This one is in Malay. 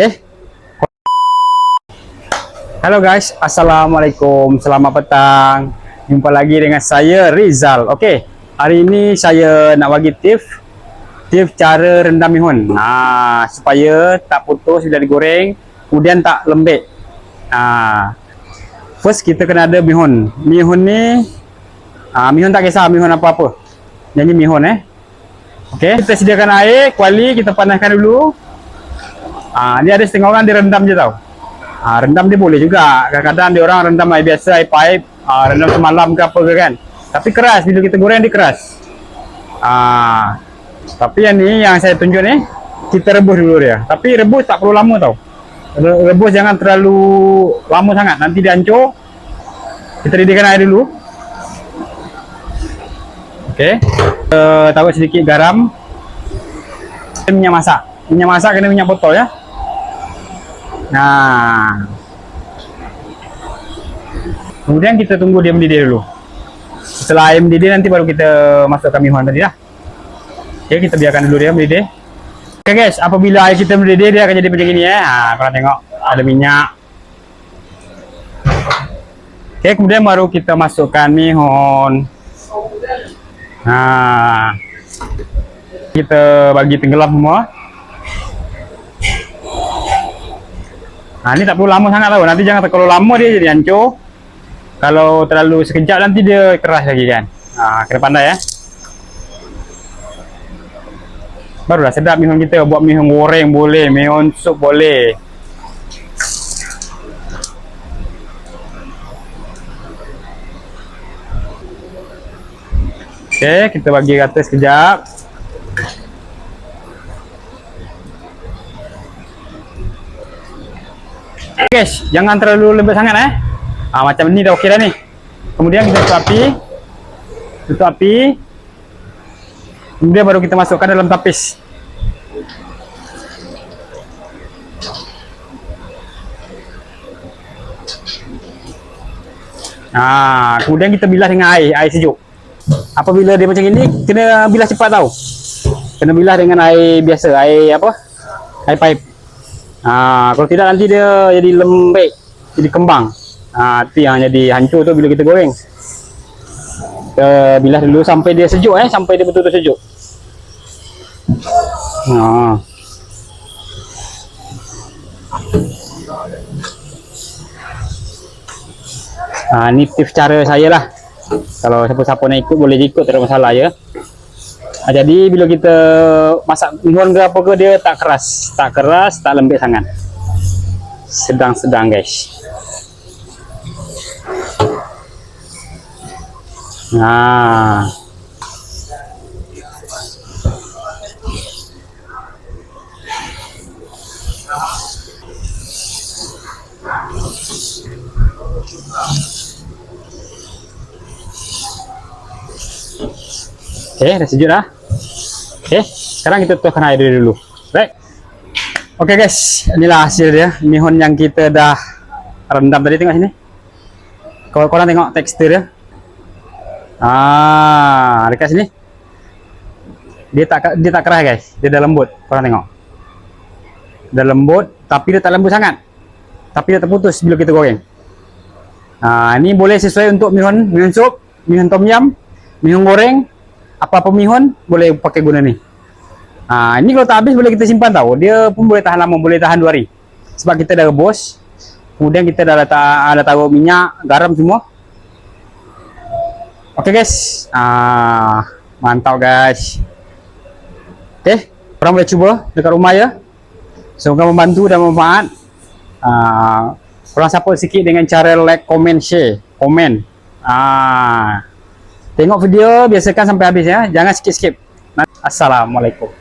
Okay. Hello guys, Assalamualaikum. Selamat petang. Jumpa lagi dengan saya Rizal. Okay. Hari ini saya nak bagi tips tips cara rendam mihun. Ha, supaya tak putus bila digoreng, kemudian tak lembek. Ha. First kita kena ada mihun. Mihun ni ha, mihun tak kisah mihun apa-apa. Jadi mihun eh. Okey, kita sediakan air, kuali kita panaskan dulu. Ah, dia ada setengah orang dia rendam je tau. Ah, rendam dia boleh juga. Kadang-kadang dia orang rendam air biasa, air pipe, ah, rendam semalam ke apa ke kan. Tapi keras bila kita goreng dia keras. Ah, tapi yang ni yang saya tunjuk ni kita rebus dulu dia. Tapi rebus tak perlu lama tau. Re- Rebus jangan terlalu lama sangat. Nanti dia hancur. Kita redykan air dulu. Okey. Uh, taruh sedikit garam. Minyak masak. Minyak masak kena minyak botol ya. Nah. Kemudian kita tunggu dia mendidih dulu. Setelah air mendidih nanti baru kita masukkan mihun tadi lah. Okey, kita biarkan dulu dia mendidih. Okey guys, apabila air kita mendidih dia akan jadi macam ini ya. Ha, korang tengok ada minyak. Okey, kemudian baru kita masukkan mihun. Ha. Kita bagi tenggelam semua. Ha, ni tak perlu lama sangat tau. Nanti jangan kalau lama dia jadi hancur. Kalau terlalu sekejap nanti dia keras lagi kan. Ha, kena pandai ya. Barulah sedap mihun kita. Buat mihun goreng boleh, mihun sup boleh. Okey, kita bagi rata sekejap. Guys, jangan terlalu lembut sangat eh. Ah macam ni dah okey dah ni. Kemudian kita tutup api. Tutup api. Kemudian baru kita masukkan dalam tapis. Ah, kemudian kita bilas dengan air, air sejuk. Apabila dia macam ini, kena bilas cepat tau. Kena bilas dengan air biasa, air apa? Air pipe. Ha, kalau tidak nanti dia jadi lembek, jadi kembang. Ha, itu yang jadi hancur tu bila kita goreng. Kita bilas dulu sampai dia sejuk eh, sampai dia betul-betul sejuk. Ha. Ha, ni tips cara saya lah. Kalau siapa-siapa nak ikut boleh ikut tak ada masalah ya. Ha, jadi bila kita masak mihun ke apa ke dia tak keras, tak keras, tak lembek sangat. Sedang-sedang guys. Nah. Okay, dah sejuk dah. Okay, sekarang kita tuangkan air dia dulu. Right. Okay guys, inilah hasil dia. Mihun yang kita dah rendam tadi tengok sini. Kau korang tengok tekstur dia. Ah, dekat sini. Dia tak dia tak keras guys. Dia dah lembut. Korang tengok. Dah lembut, tapi dia tak lembut sangat. Tapi dia terputus bila kita goreng. Ah, ini boleh sesuai untuk mihun, mihun sup, mihun tom yum, mihun goreng, apa-apa mihun boleh pakai guna ni. Ha, ini kalau tak habis boleh kita simpan tau. Dia pun boleh tahan lama, boleh tahan 2 hari. Sebab kita dah rebus. Kemudian kita dah letak ada taruh minyak, garam semua. Okey guys. Ah, mantap guys. Okey, korang boleh cuba dekat rumah ya. Semoga membantu dan bermanfaat. Ah, korang support sikit dengan cara like, comment, share, komen. Ah, Tengok video biasakan sampai habis ya. Jangan skip-skip. Assalamualaikum.